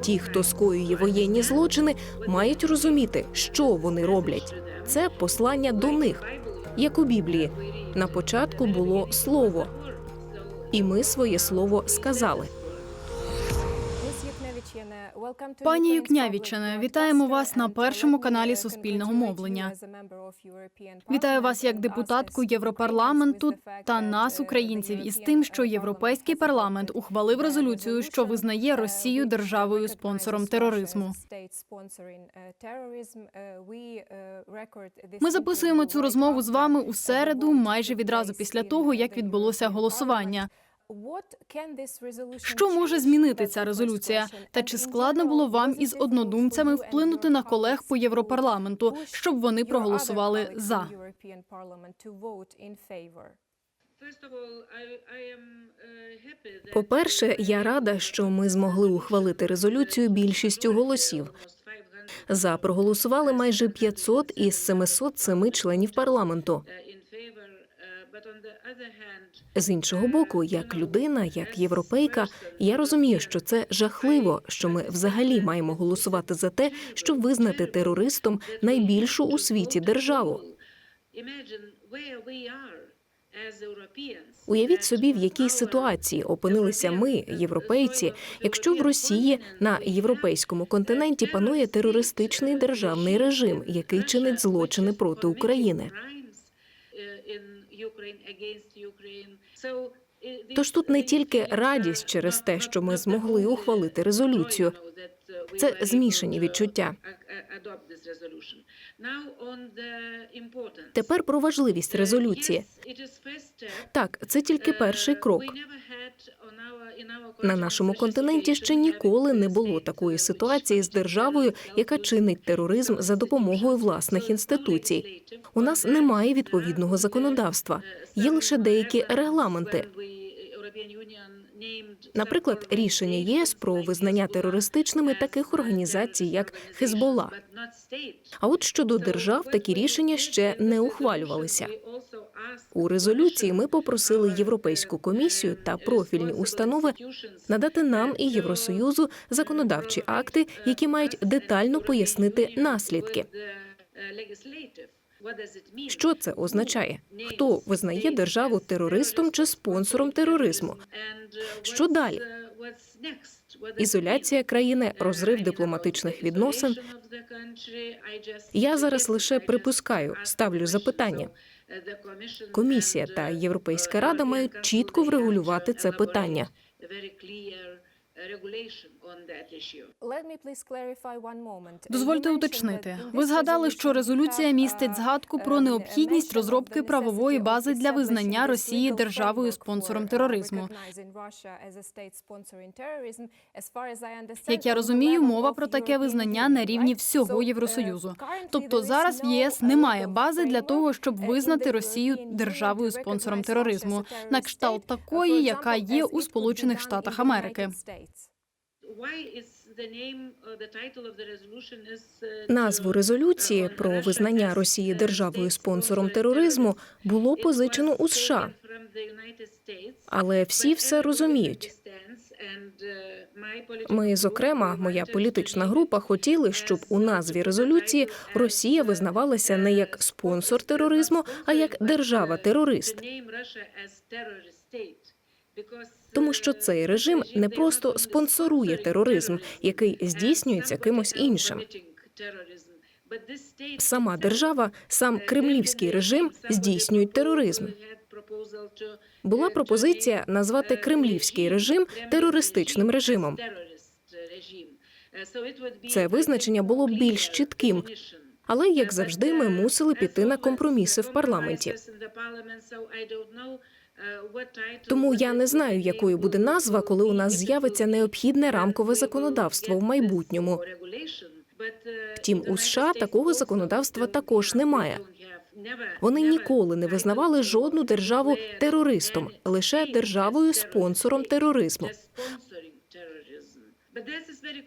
Ті, хто скоює воєнні злочини, мають розуміти, що вони роблять. Це послання до них, як у Біблії. На початку було слово, і ми своє слово сказали. Пані Юкнявічене, вітаємо вас на першому каналі Суспільного мовлення. Вітаю вас як депутатку Європарламенту та нас, українців, із тим, що Європейський парламент ухвалив резолюцію, що визнає Росію державою спонсором тероризму. Ми записуємо цю розмову з вами у середу, майже відразу після того, як відбулося голосування. Що може змінити ця резолюція? Та чи складно було вам із однодумцями вплинути на колег по європарламенту, щоб вони проголосували за? По-перше, я рада, що ми змогли ухвалити резолюцію більшістю голосів. За проголосували майже 500 із 707 членів парламенту. З іншого боку, як людина, як європейка, я розумію, що це жахливо, що ми взагалі маємо голосувати за те, щоб визнати терористом найбільшу у світі державу. Уявіть собі, в якій ситуації опинилися ми, європейці, якщо в Росії на європейському континенті панує терористичний державний режим, який чинить злочини проти України. Тож тут не тільки радість через те, що ми змогли ухвалити резолюцію. Це змішані відчуття. Тепер про важливість резолюції. Так, це тільки перший крок. На нашому континенті ще ніколи не було такої ситуації з державою, яка чинить тероризм за допомогою власних інституцій. У нас немає відповідного законодавства, є лише деякі регламенти. Наприклад, рішення ЄС про визнання терористичними таких організацій, як Хезбола. А от щодо держав, такі рішення ще не ухвалювалися. У резолюції ми попросили Європейську комісію та профільні установи надати нам і Євросоюзу законодавчі акти, які мають детально пояснити наслідки. Що це означає? Хто визнає державу терористом чи спонсором тероризму? Що далі? Ізоляція країни, розрив дипломатичних відносин. Я зараз лише припускаю, ставлю запитання. Комісія та Європейська рада мають чітко врегулювати це питання. Дозвольте уточнити. Ви згадали, що резолюція містить згадку про необхідність розробки правової бази для визнання Росії державою спонсором тероризму. Як я розумію, мова про таке визнання на рівні всього Євросоюзу. Тобто зараз в ЄС немає бази для того, щоб визнати Росію державою спонсором тероризму, на кшталт такої, яка є у Сполучених Штатах Америки. Назву резолюції про визнання Росії державою спонсором тероризму було позичено у США. Але всі все розуміють. Ми, зокрема, моя політична група, хотіли, щоб у назві резолюції Росія визнавалася не як спонсор тероризму, а як держава-терорист. Тому що цей режим не просто спонсорує тероризм, який здійснюється кимось іншим. Сама держава, сам кремлівський режим здійснюють тероризм. Була пропозиція назвати кремлівський режим терористичним режимом. Це визначення було більш чітким, але як завжди, ми мусили піти на компроміси в парламенті. Тому я не знаю, якою буде назва, коли у нас з'явиться необхідне рамкове законодавство в майбутньому. Втім, у США такого законодавства також немає. Вони ніколи не визнавали жодну державу терористом, лише державою спонсором тероризму.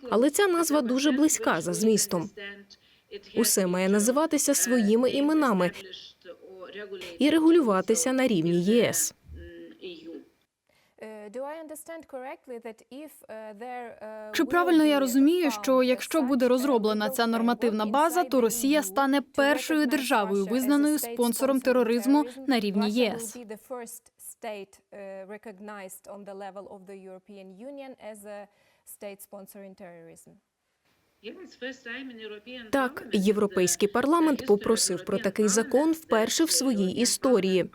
Але ця назва дуже близька за змістом. Усе має називатися своїми іменами і регулюватися на рівні ЄС. Чи правильно я розумію, що якщо буде розроблена ця нормативна база, то Росія стане першою державою, визнаною спонсором тероризму на рівні ЄС? Так, європейський парламент попросив про такий закон вперше в своїй історії.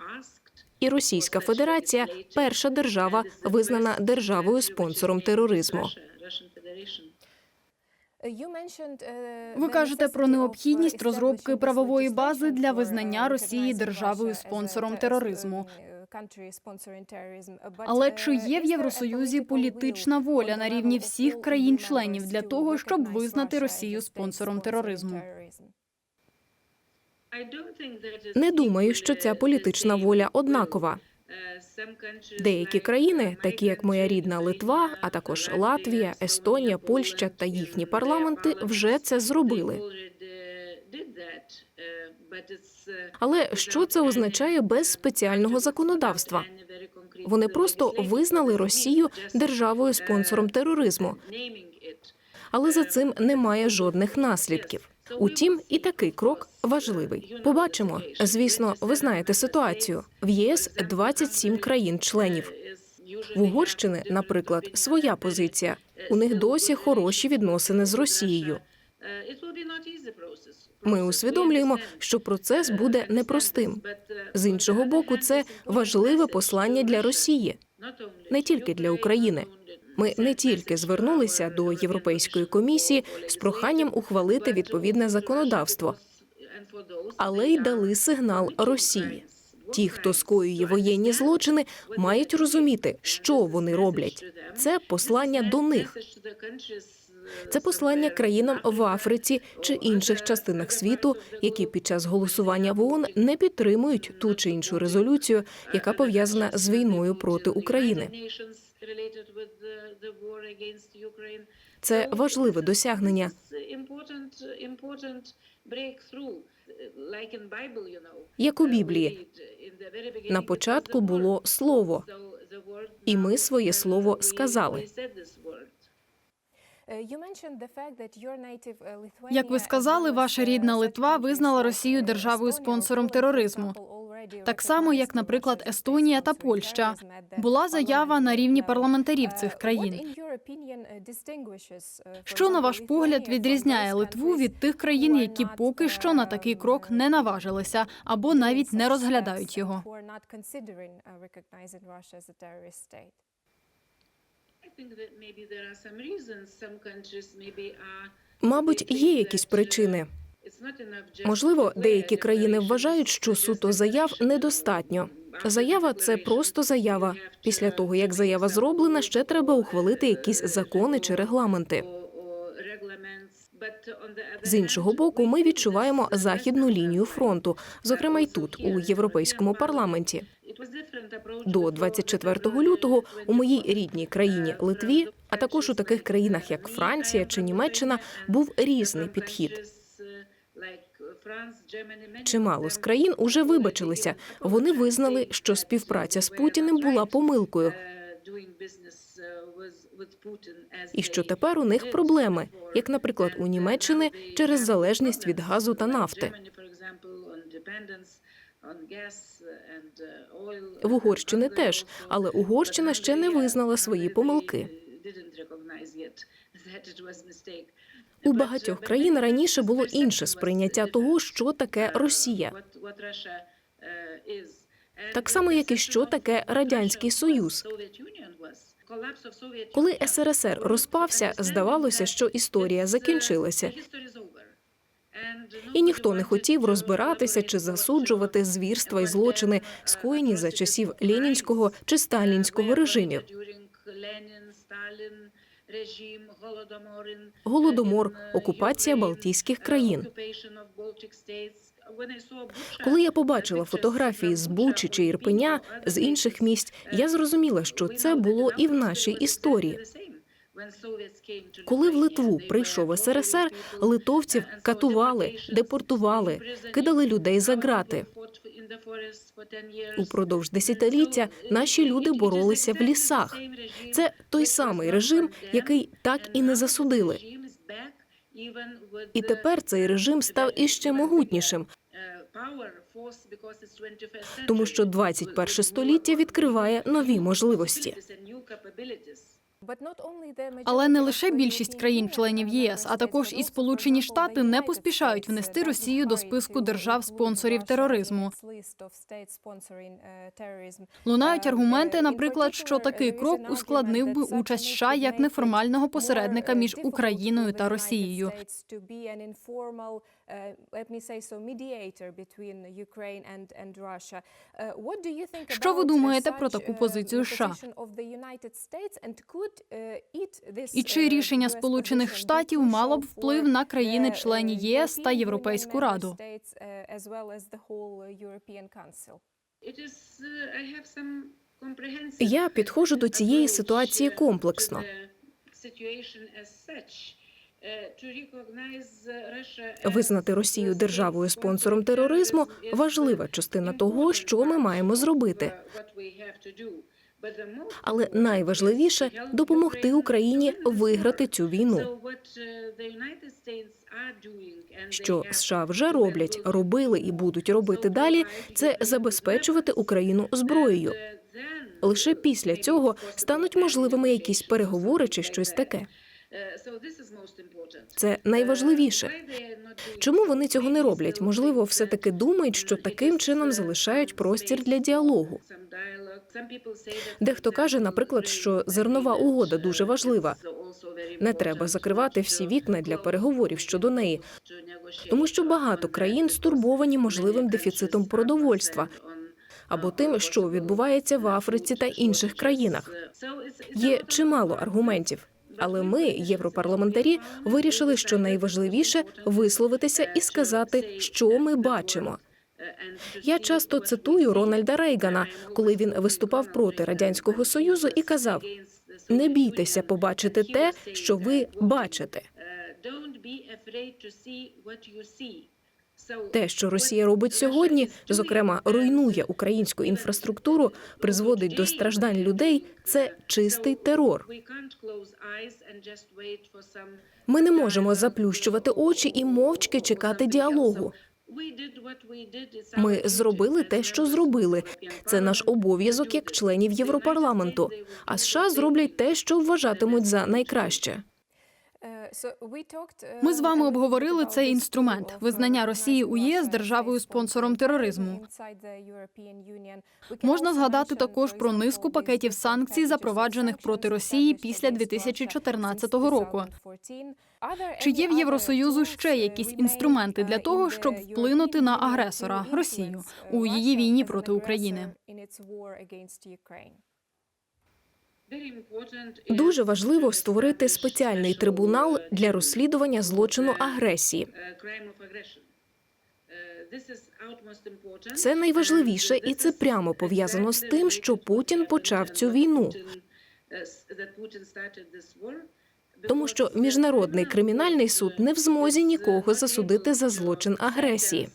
І Російська Федерація перша держава, визнана державою спонсором тероризму. Ви кажете про необхідність розробки правової бази для визнання Росії державою спонсором тероризму. Але чи є в Євросоюзі політична воля на рівні всіх країн-членів для того, щоб визнати Росію спонсором тероризму? Не думаю, що ця політична воля однакова. Деякі країни, такі як моя рідна Литва, а також Латвія, Естонія, Польща та їхні парламенти, вже це зробили. Але що це означає без спеціального законодавства? Вони просто визнали Росію державою спонсором тероризму, але за цим немає жодних наслідків. Утім, і такий крок важливий. Побачимо. Звісно, ви знаєте ситуацію. В ЄС 27 країн-членів. В Угорщини, наприклад, своя позиція. У них досі хороші відносини з Росією. Ми усвідомлюємо, що процес буде непростим. З іншого боку, це важливе послання для Росії, не тільки для України. Ми не тільки звернулися до Європейської комісії з проханням ухвалити відповідне законодавство, але й дали сигнал Росії. Ті, хто скоює воєнні злочини, мають розуміти, що вони роблять. Це послання до них. Це послання країнам в Африці чи інших частинах світу, які під час голосування в ООН не підтримують ту чи іншу резолюцію, яка пов'язана з війною проти України. Це важливе досягнення. Як у Біблії. На початку було слово, і ми своє слово сказали. Як ви сказали, ваша рідна Литва визнала Росію державою спонсором тероризму. Так само, як, наприклад, Естонія та Польща. Була заява на рівні парламентарів цих країн. Що, на ваш погляд, відрізняє Литву від тих країн, які поки що на такий крок не наважилися або навіть не розглядають його? Мабуть, є якісь причини. Можливо, деякі країни вважають, що суто заяв недостатньо. Заява це просто заява. Після того, як заява зроблена, ще треба ухвалити якісь закони чи регламенти. З іншого боку, ми відчуваємо західну лінію фронту, зокрема й тут, у європейському парламенті. До 24 лютого у моїй рідній країні Литві, а також у таких країнах, як Франція чи Німеччина, був різний підхід. Чимало з країн уже вибачилися. Вони визнали, що співпраця з Путіним була помилкою, і що тепер у них проблеми, як, наприклад, у Німеччини через залежність від газу та нафти. В Угорщини теж, але Угорщина ще не визнала свої помилки. У багатьох країн раніше було інше сприйняття того, що таке Росія. Так само, як і що таке радянський союз. Коли СРСР розпався, здавалося, що історія закінчилася. І ніхто не хотів розбиратися чи засуджувати звірства і злочини, скоєні за часів ленінського чи сталінського режимів. Голодомор, окупація Балтійських країн. Коли я побачила фотографії з Бучі чи Ірпеня з інших місць, я зрозуміла, що це було і в нашій історії. Коли в Литву прийшов СРСР, литовців катували, депортували, кидали людей за грати. Упродовж десятиліття наші люди боролися в лісах. Це той самий режим, який так і не засудили. І тепер цей режим став іще могутнішим, тому що 21 століття відкриває нові можливості. Але не лише більшість країн-членів ЄС, а також і Сполучені Штати не поспішають внести Росію до списку держав-спонсорів тероризму. Лунають аргументи, наприклад, що такий крок ускладнив би участь США як неформального посередника між Україною та Росією. Що ви думаєте про таку позицію США? І чи рішення Сполучених Штатів мало б вплив на країни-члені ЄС та Європейську Раду? Я підходжу до цієї ситуації комплексно. Визнати Росію державою спонсором тероризму важлива частина того, що ми маємо зробити. Але найважливіше допомогти Україні виграти цю війну. Що США вже роблять, робили і будуть робити далі, це забезпечувати Україну зброєю. Лише після цього стануть можливими якісь переговори чи щось таке. Це найважливіше. Чому вони цього не роблять? Можливо, все таки думають, що таким чином залишають простір для діалогу. Дехто каже, наприклад, що зернова угода дуже важлива. Не треба закривати всі вікна для переговорів щодо неї, тому що багато країн стурбовані можливим дефіцитом продовольства або тим, що відбувається в Африці та інших країнах. Є чимало аргументів. Але ми, європарламентарі, вирішили, що найважливіше висловитися і сказати, що ми бачимо. Я часто цитую Рональда Рейгана, коли він виступав проти радянського союзу і казав: не бійтеся побачити те, що ви бачите. Те, що Росія робить сьогодні, зокрема руйнує українську інфраструктуру, призводить до страждань людей. Це чистий терор. Ми не можемо заплющувати очі і мовчки чекати діалогу. Ми зробили те, що зробили. Це наш обов'язок як членів Європарламенту. А США зроблять те, що вважатимуть за найкраще. Ми з вами обговорили цей інструмент визнання Росії у ЄС державою спонсором тероризму. Можна згадати також про низку пакетів санкцій, запроваджених проти Росії після 2014 року. Чи є в Євросоюзу ще якісь інструменти для того, щоб вплинути на агресора Росію у її війні проти України? Дуже важливо створити спеціальний трибунал для розслідування злочину агресії. Це найважливіше, і це прямо пов'язано з тим, що Путін почав цю війну. Тому що міжнародний кримінальний суд не в змозі нікого засудити за злочин агресії.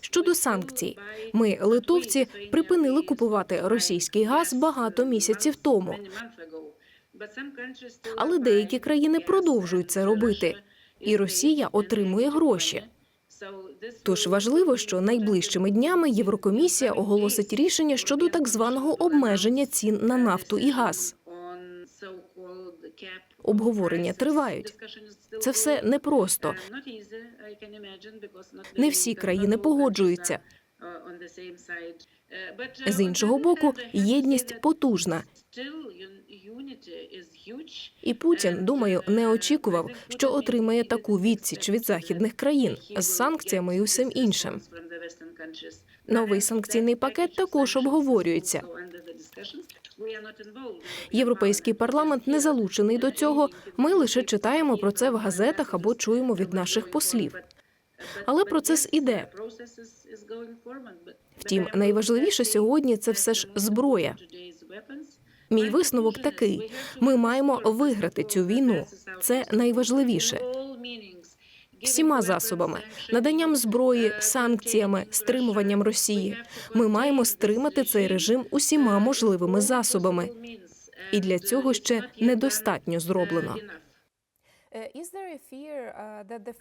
Щодо санкцій, ми, литовці, припинили купувати російський газ багато місяців тому. Але деякі країни продовжують це робити, і Росія отримує гроші. Тож важливо, що найближчими днями Єврокомісія оголосить рішення щодо так званого обмеження цін на нафту і газ. Обговорення тривають. Це все непросто. Не всі країни погоджуються. З іншого боку, єдність потужна. І Путін, думаю, не очікував, що отримає таку відсіч від західних країн з санкціями і усім іншим. Новий санкційний пакет також обговорюється. Європейський парламент не залучений до цього. Ми лише читаємо про це в газетах або чуємо від наших послів. Але процес іде. Втім, найважливіше сьогодні це все ж зброя. Мій висновок такий: ми маємо виграти цю війну. Це найважливіше. Всіма засобами, наданням зброї, санкціями, стримуванням Росії. Ми маємо стримати цей режим усіма можливими засобами. І для цього ще недостатньо зроблено.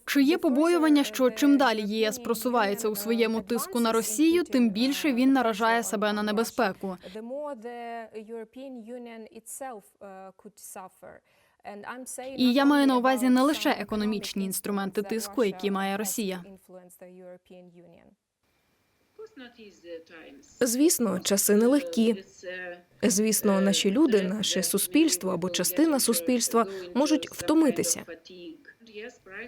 Чи є побоювання, що чим далі єС просувається у своєму тиску на Росію, тим більше він наражає себе на небезпеку? І я маю на увазі не лише економічні інструменти тиску, які має Росія. Звісно, часи нелегкі. Звісно, наші люди, наше суспільство або частина суспільства можуть втомитися.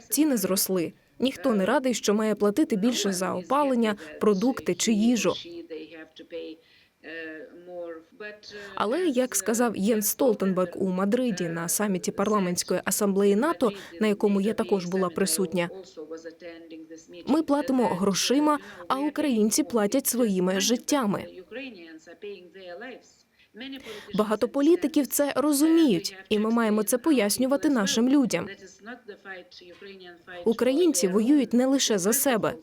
Ціни зросли. Ніхто не радий, що має платити більше за опалення, продукти чи їжу. Але як сказав Єнс Столтенберг у Мадриді на саміті парламентської асамблеї НАТО, на якому я також була присутня, ми платимо грошима, а українці платять своїми життями. Багато політиків це розуміють, і ми маємо це пояснювати нашим людям. Українці воюють не лише за себе.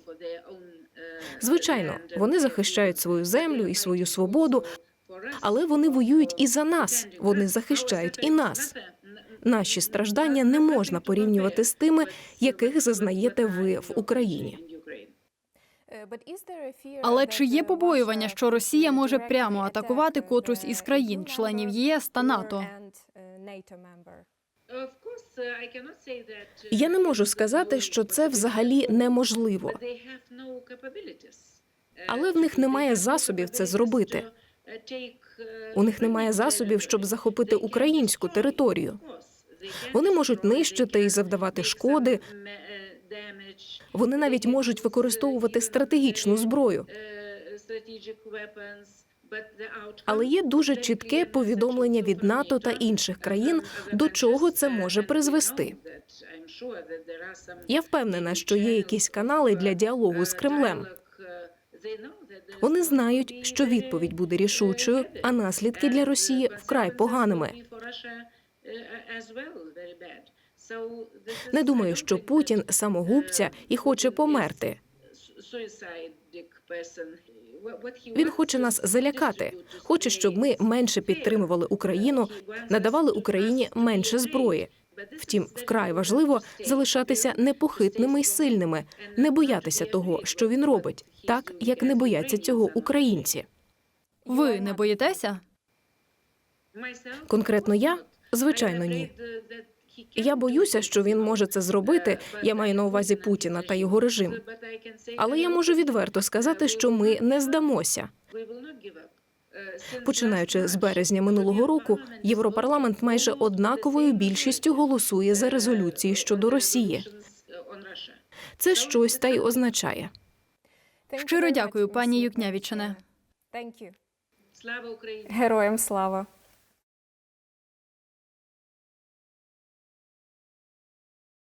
Звичайно, вони захищають свою землю і свою свободу, але вони воюють і за нас. Вони захищають і нас. Наші страждання не можна порівнювати з тими, яких зазнаєте ви в Україні. Але чи є побоювання, що Росія може прямо атакувати котрусь із країн-членів ЄС та НАТО? Я не можу сказати, що це взагалі неможливо, але в них немає засобів це зробити. У них немає засобів, щоб захопити українську територію. Вони можуть нищити і завдавати шкоди. Вони навіть можуть використовувати стратегічну зброю. Але є дуже чітке повідомлення від НАТО та інших країн, до чого це може призвести. Я впевнена, що є якісь канали для діалогу з Кремлем. Вони знають, що відповідь буде рішучою, а наслідки для Росії вкрай поганими. Не думаю, що Путін самогубця і хоче померти. Він хоче нас залякати, хоче, щоб ми менше підтримували Україну, надавали Україні менше зброї. Втім, вкрай важливо залишатися непохитними й сильними, не боятися того, що він робить, так як не бояться цього українці. Ви не боїтеся? Конкретно я, звичайно, ні. Я боюся, що він може це зробити. Я маю на увазі Путіна та його режим. Але я можу відверто сказати, що ми не здамося. Починаючи з березня минулого року, Європарламент майже однаковою більшістю голосує за резолюції щодо Росії. Це щось та й означає. Щиро дякую, пані Юкнявічене. Героям слава.